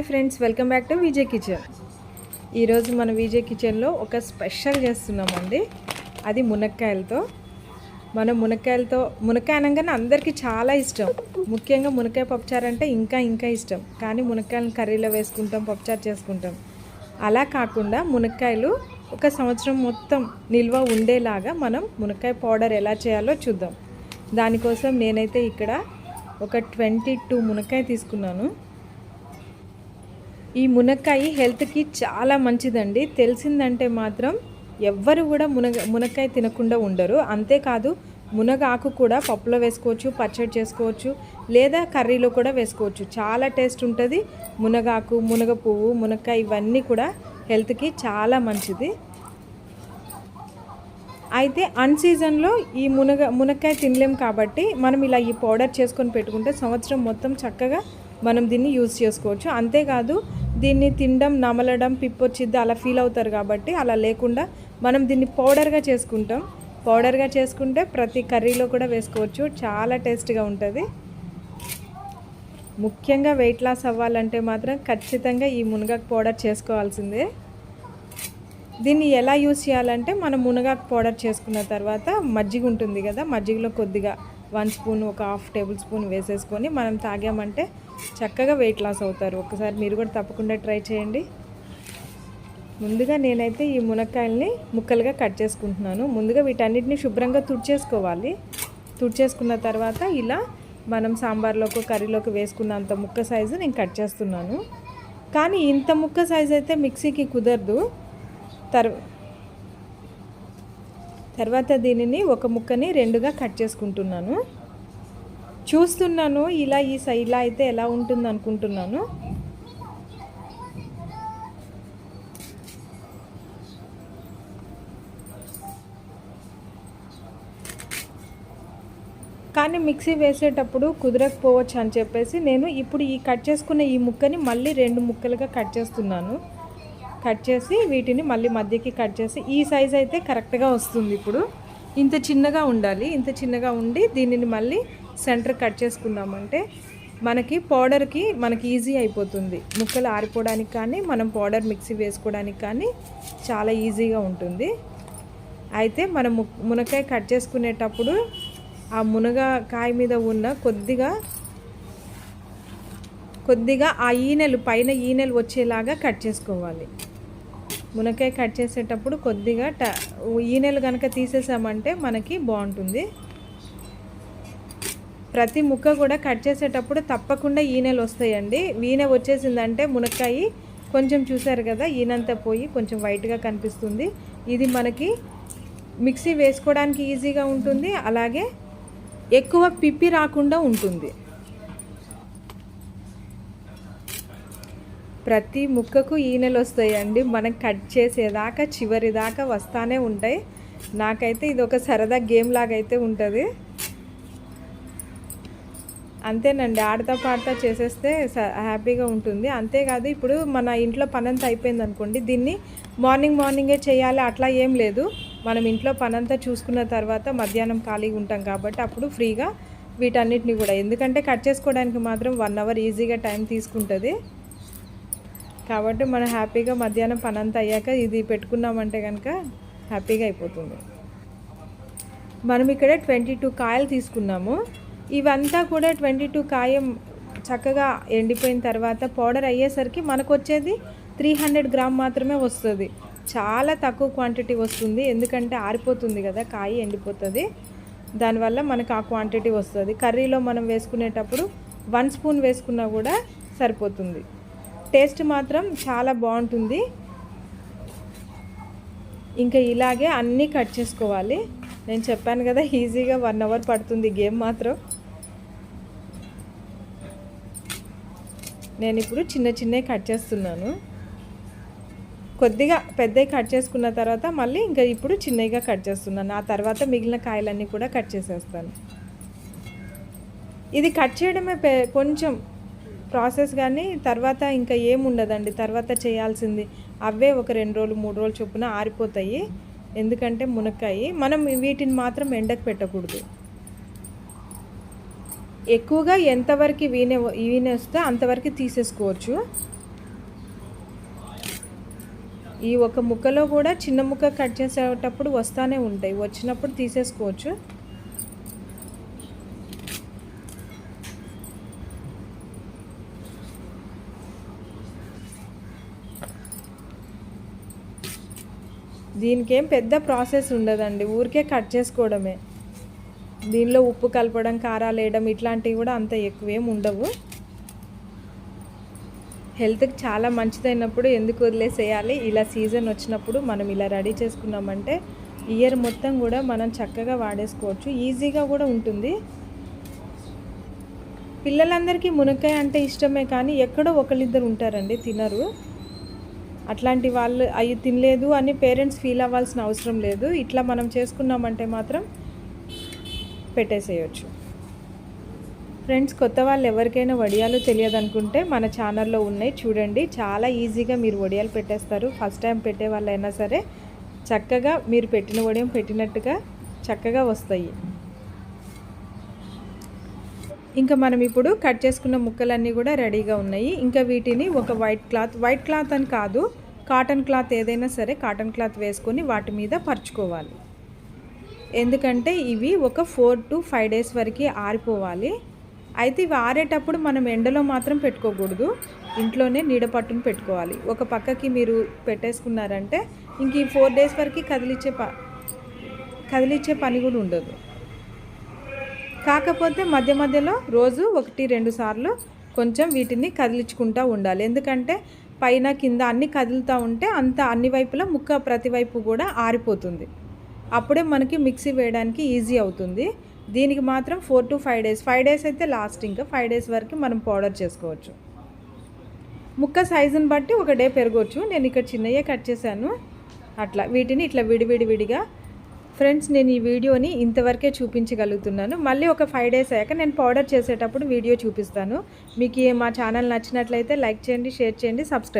Hi friends welcome back to Vijay kitchen. ఈరోజు మన విజయ్ కిచెన్లో ఒక స్పెషల్ చేస్తున్నామండి. అది మునక్కాయలతో. మనం మునక్కాయలతో మునక్కాయ అనగానే అందరికీ చాలా ఇష్టం. ముఖ్యంగా మునక్కాయ పప్పుచారు అంటే ఇంకా ఇంకా ఇష్టం. కానీ మునక్కాయలను కర్రీలో వేసుకుంటాం పప్పుచారు చేసుకుంటాం. అలా కాకుండా మునక్కాయలు ఒక సంవత్సరం మొత్తం నిల్వ ఉండేలాగా మనం మునక్కాయ పౌడర్ ఎలా చేయాలో చూద్దాం. దానికోసం నేనైతే ఇక్కడ ఒక ట్వంటీ టూ మునక్కాయ తీసుకున్నాను. ఈ మునక్కాయ హెల్త్కి చాలా మంచిదండి. తెలిసిందంటే మాత్రం ఎవ్వరు కూడా మునగ మునక్కాయ తినకుండా ఉండరు. అంతేకాదు మునగ ఆకు కూడా పప్పులో వేసుకోవచ్చు పచ్చడి చేసుకోవచ్చు లేదా కర్రీలో కూడా వేసుకోవచ్చు. చాలా టేస్ట్ ఉంటుంది. మునగాకు మునగ పువ్వు మునక్కాయ ఇవన్నీ కూడా హెల్త్కి చాలా మంచిది. అయితే అన్ సీజన్లో ఈ మునగ మునక్కాయ తినలేం కాబట్టి మనం ఇలా ఈ పౌడర్ చేసుకొని పెట్టుకుంటే సంవత్సరం మొత్తం చక్కగా మనం దీన్ని యూజ్ చేసుకోవచ్చు. అంతేకాదు దీన్ని తినడం నమలడం పిప్పొచ్చిద్ది అలా ఫీల్ అవుతారు కాబట్టి అలా లేకుండా మనం దీన్ని పౌడర్గా చేసుకుంటాం. పౌడర్గా చేసుకుంటే ప్రతి కర్రీలో కూడా వేసుకోవచ్చు. చాలా టేస్ట్గా ఉంటుంది. ముఖ్యంగా వెయిట్ లాస్ అవ్వాలంటే మాత్రం ఖచ్చితంగా ఈ మునగాకు పౌడర్ చేసుకోవాల్సిందే. దీన్ని ఎలా యూస్ చేయాలంటే మనం మునగాకు పౌడర్ చేసుకున్న తర్వాత మజ్జిగ ఉంటుంది కదా మజ్జిగలో కొద్దిగా వన్ స్పూన్ ఒక హాఫ్ టేబుల్ స్పూన్ వేసేసుకొని మనం తాగామంటే చక్కగా వెయిట్ లాస్ అవుతారు. ఒకసారి మీరు కూడా తప్పకుండా ట్రై చేయండి. ముందుగా నేనైతే ఈ మునక్కాయల్ని ముక్కలుగా కట్ చేసుకుంటున్నాను. ముందుగా వీటన్నిటిని శుభ్రంగా తుడిచేసుకోవాలి. తుడిచేసుకున్న తర్వాత ఇలా మనం సాంబార్లోకి కర్రీలోకి వేసుకున్నంత ముక్క సైజు నేను కట్ చేస్తున్నాను. కానీ ఇంత ముక్క సైజు అయితే మిక్సీకి కుదరదు. తర్వా తర్వాత దీనిని ఒక ముక్కని రెండుగా కట్ చేసుకుంటున్నాను. చూస్తున్నాను ఇలా ఈ సై- ఇలా అయితే ఎలా ఉంటుంది అనుకుంటున్నాను. కానీ మిక్సీ వేసేటప్పుడు కుదరకపోవచ్చు అని చెప్పేసి నేను ఇప్పుడు ఈ కట్ చేసుకున్న ఈ ముక్కని మళ్ళీ రెండు ముక్కలుగా కట్ చేస్తున్నాను. కట్ చేసి వీటిని మళ్ళీ మధ్యకి కట్ చేసి ఈ సైజ్ అయితే కరెక్ట్గా వస్తుంది ఇప్పుడు. ఇంత చిన్నగా ఉండాలి. ఇంత చిన్నగా ఉండి దీనిని మళ్ళీ సెంటర్ కట్ చేసుకున్నామంటే మనకి పౌడర్కి మనకి ఈజీ అయిపోతుంది. ముక్కలు ఆరిపోవడానికి కానీ మనం పౌడర్ మిక్సీ వేసుకోవడానికి కానీ చాలా ఈజీగా ఉంటుంది. అయితే మనం మునకాయ మునక్కాయ కట్ చేసుకునేటప్పుడు ఆ మునగకాయ మీద ఉన్న కొద్దిగా కొద్దిగా ఆ ఈనెలు పైన ఈనెలు వచ్చేలాగా కట్ చేసుకోవాలి. మునక్కాయ కట్ చేసేటప్పుడు కొద్దిగా ట ఈనెలు కనుక తీసేసామంటే మనకి బాగుంటుంది. ప్రతి ముక్క కూడా కట్ చేసేటప్పుడు తప్పకుండా ఈనెలు వస్తాయండి. ఈనె వచ్చేసిందంటే మునక్కాయ కొంచెం చూసారు కదా ఈనంతా పోయి కొంచెం వైట్గా కనిపిస్తుంది. ఇది మనకి మిక్సీ వేసుకోవడానికి ఈజీగా ఉంటుంది. అలాగే ఎక్కువ పిప్పి రాకుండా ఉంటుంది. ప్రతి ముక్కకు ఈనెలు వస్తాయండి మనం కట్ చేసేదాకా చివరి దాకా వస్తానే ఉంటాయి. నాకైతే ఇది ఒక సరదా గేమ్ లాగా అయితే ఉంటుంది. అంతేనండి. ఆడతా పాడతా చేసేస్తే స- హ్యాపీగా ఉంటుంది. అంతేకాదు ఇప్పుడు మన ఇంట్లో పనంతా అయిపోయింది అనుకోండి దీన్ని మార్నింగ్ మార్నింగే చేయాలి అట్లా ఏం లేదు. మనం ఇంట్లో పనంతా చూసుకున్న తర్వాత మధ్యాహ్నం ఖాళీగా ఉంటాం కాబట్టి అప్పుడు ఫ్రీగా వీటన్నిటిని కూడా. ఎందుకంటే కట్ చేసుకోవడానికి మాత్రం వన్ అవర్ ఈజీగా టైం తీసుకుంటుంది. కాబట్టి మనం హ్యాపీగా మధ్యాహ్నం పనంతా అయ్యాక ఇది పెట్టుకున్నామంటే కనుక హ్యాపీగా అయిపోతుంది. మనం ఇక్కడ ట్వంటీ టూ కాయలు తీసుకున్నాము. ఇవంతా కూడా ట్వంటీ టూ కాయం చక్కగా ఎండిపోయిన తర్వాత పౌడర్ అయ్యేసరికి మనకు వచ్చేది త్రీ హండ్రెడ్ గ్రామ్ మాత్రమే వస్తుంది. చాలా తక్కువ క్వాంటిటీ వస్తుంది. ఎందుకంటే ఆరిపోతుంది కదా కాయ ఎండిపోతుంది. దానివల్ల మనకు ఆ క్వాంటిటీ వస్తుంది. కర్రీలో మనం వేసుకునేటప్పుడు వన్ స్పూన్ వేసుకున్నా కూడా సరిపోతుంది. టేస్ట్ మాత్రం చాలా బాగుంటుంది. ఇంకా ఇలాగే అన్నీ కట్ చేసుకోవాలి. నేను చెప్పాను కదా ఈజీగా వన్ అవర్ పడుతుంది గేమ్ మాత్రం. నేను ఇప్పుడు చిన్న చిన్నవి కట్ చేస్తున్నాను. కొద్దిగా పెద్దవి కట్ చేసుకున్న తర్వాత మళ్ళీ ఇంకా ఇప్పుడు చిన్నగా కట్ చేస్తున్నాను. ఆ తర్వాత మిగిలిన కాయలన్నీ కూడా కట్ చేసేస్తాను. ఇది కట్ చేయడమే కొంచెం ప్రాసెస్ కానీ తర్వాత ఇంకా ఏముండదండి. తర్వాత చేయాల్సింది అవే ఒక రెండు రోజులు మూడు రోజులు చొప్పున ఆరిపోతాయి. ఎందుకంటే మునక్కాయి మనం వీటిని మాత్రం ఎండకు పెట్టకూడదు. ఎక్కువగా ఎంతవరకు వీనే వస్తే అంతవరకు తీసేసుకోవచ్చు. ఈ ఒక ముక్కలో కూడా చిన్న ముక్క కట్ చేసేటప్పుడు వస్తూనే ఉంటాయి. వచ్చినప్పుడు తీసేసుకోవచ్చు. దీనికి ఏం పెద్ద ప్రాసెస్ ఉండదండి. ఊరికే కట్ చేసుకోవడమే. దీనిలో ఉప్పు కలపడం కారాలు వేయడం ఇట్లాంటివి కూడా అంత ఎక్కువేం ఉండవు. హెల్త్కి చాలా మంచిదైనప్పుడు ఎందుకు వదిలేసేయాలి? ఇలా సీజన్ వచ్చినప్పుడు మనం ఇలా రెడీ చేసుకున్నామంటే ఇయర్ మొత్తం కూడా మనం చక్కగా వాడేసుకోవచ్చు. ఈజీగా కూడా ఉంటుంది. పిల్లలందరికీ మునక్కాయ అంటే ఇష్టమే కానీ ఎక్కడో ఒకళ్ళిద్దరు ఉంటారండి తినరు. అట్లాంటి వాళ్ళు అవి తినలేదు అని పేరెంట్స్ ఫీల్ అవ్వాల్సిన అవసరం లేదు. ఇట్లా మనం చేసుకున్నామంటే మాత్రం పెట్టేసేయచ్చు. ఫ్రెండ్స్ కొత్త వాళ్ళు ఎవరికైనా వడియాలు తెలియదు అనుకుంటే మన ఛానల్లో ఉన్నాయి. చూడండి చాలా ఈజీగా మీరు వడియాలు పెట్టేస్తారు. ఫస్ట్ టైం పెట్టే వాళ్ళైనా సరే చక్కగా మీరు పెట్టిన వడియం పెట్టినట్టుగా చక్కగా వస్తాయి. ఇంకా మనం ఇప్పుడు కట్ చేసుకున్న ముక్కలన్నీ కూడా రెడీగా ఉన్నాయి. ఇంకా వీటిని ఒక వైట్ క్లాత్ వైట్ క్లాత్ అని కాదు కాటన్ క్లాత్ ఏదైనా సరే కాటన్ క్లాత్ వేసుకొని వాటి మీద పరుచుకోవాలి. ఎందుకంటే ఇవి ఒక ఫోర్ టు ఫైవ్ డేస్ వరకు ఆరిపోవాలి. అయితే ఇవి ఆరేటప్పుడు మనం ఎండలో మాత్రం పెట్టుకోకూడదు. ఇంట్లోనే నీడ పట్టును పెట్టుకోవాలి. ఒక పక్కకి మీరు పెట్టేసుకున్నారంటే ఇంక ఈ ఫోర్ డేస్ వరకు కదిలిచ్చే ప కదిలిచ్చే పని కూడా ఉండదు. కాకపోతే మధ్య మధ్యలో రోజు ఒకటి రెండు సార్లు కొంచెం వీటిని కదిలించుకుంటూ ఉండాలి. ఎందుకంటే పైన కింద అన్ని కదులుతూ ఉంటే అంత అన్ని వైపులా ముక్క ప్రతి వైపు కూడా ఆరిపోతుంది. అప్పుడే మనకి మిక్సీ వేయడానికి ఈజీ అవుతుంది. దీనికి మాత్రం four to five days five days అయితే లాస్ట్ ఇంకా ఫైవ్ డేస్ వరకు మనం పౌడర్ చేసుకోవచ్చు. ముక్క సైజుని బట్టి ఒక డే పెరగవచ్చు నేను ఇక్కడ చిన్నయ్యే కట్ చేశాను. అట్లా వీటిని ఇట్లా విడివిడి విడిగా ఫ్రెండ్స్ నేను ఈ వీడియోని ఇంతవరకే చూపించగలుగుతున్నాను. మళ్ళీ ఒక ఫైవ్ డేస్ అయ్యాక నేను పౌడర్ చేసేటప్పుడు వీడియో చూపిస్తాను. మీకు మా ఛానల్ నచ్చినట్లయితే లైక్ చేయండి షేర్ చేయండి సబ్స్క్రైబ్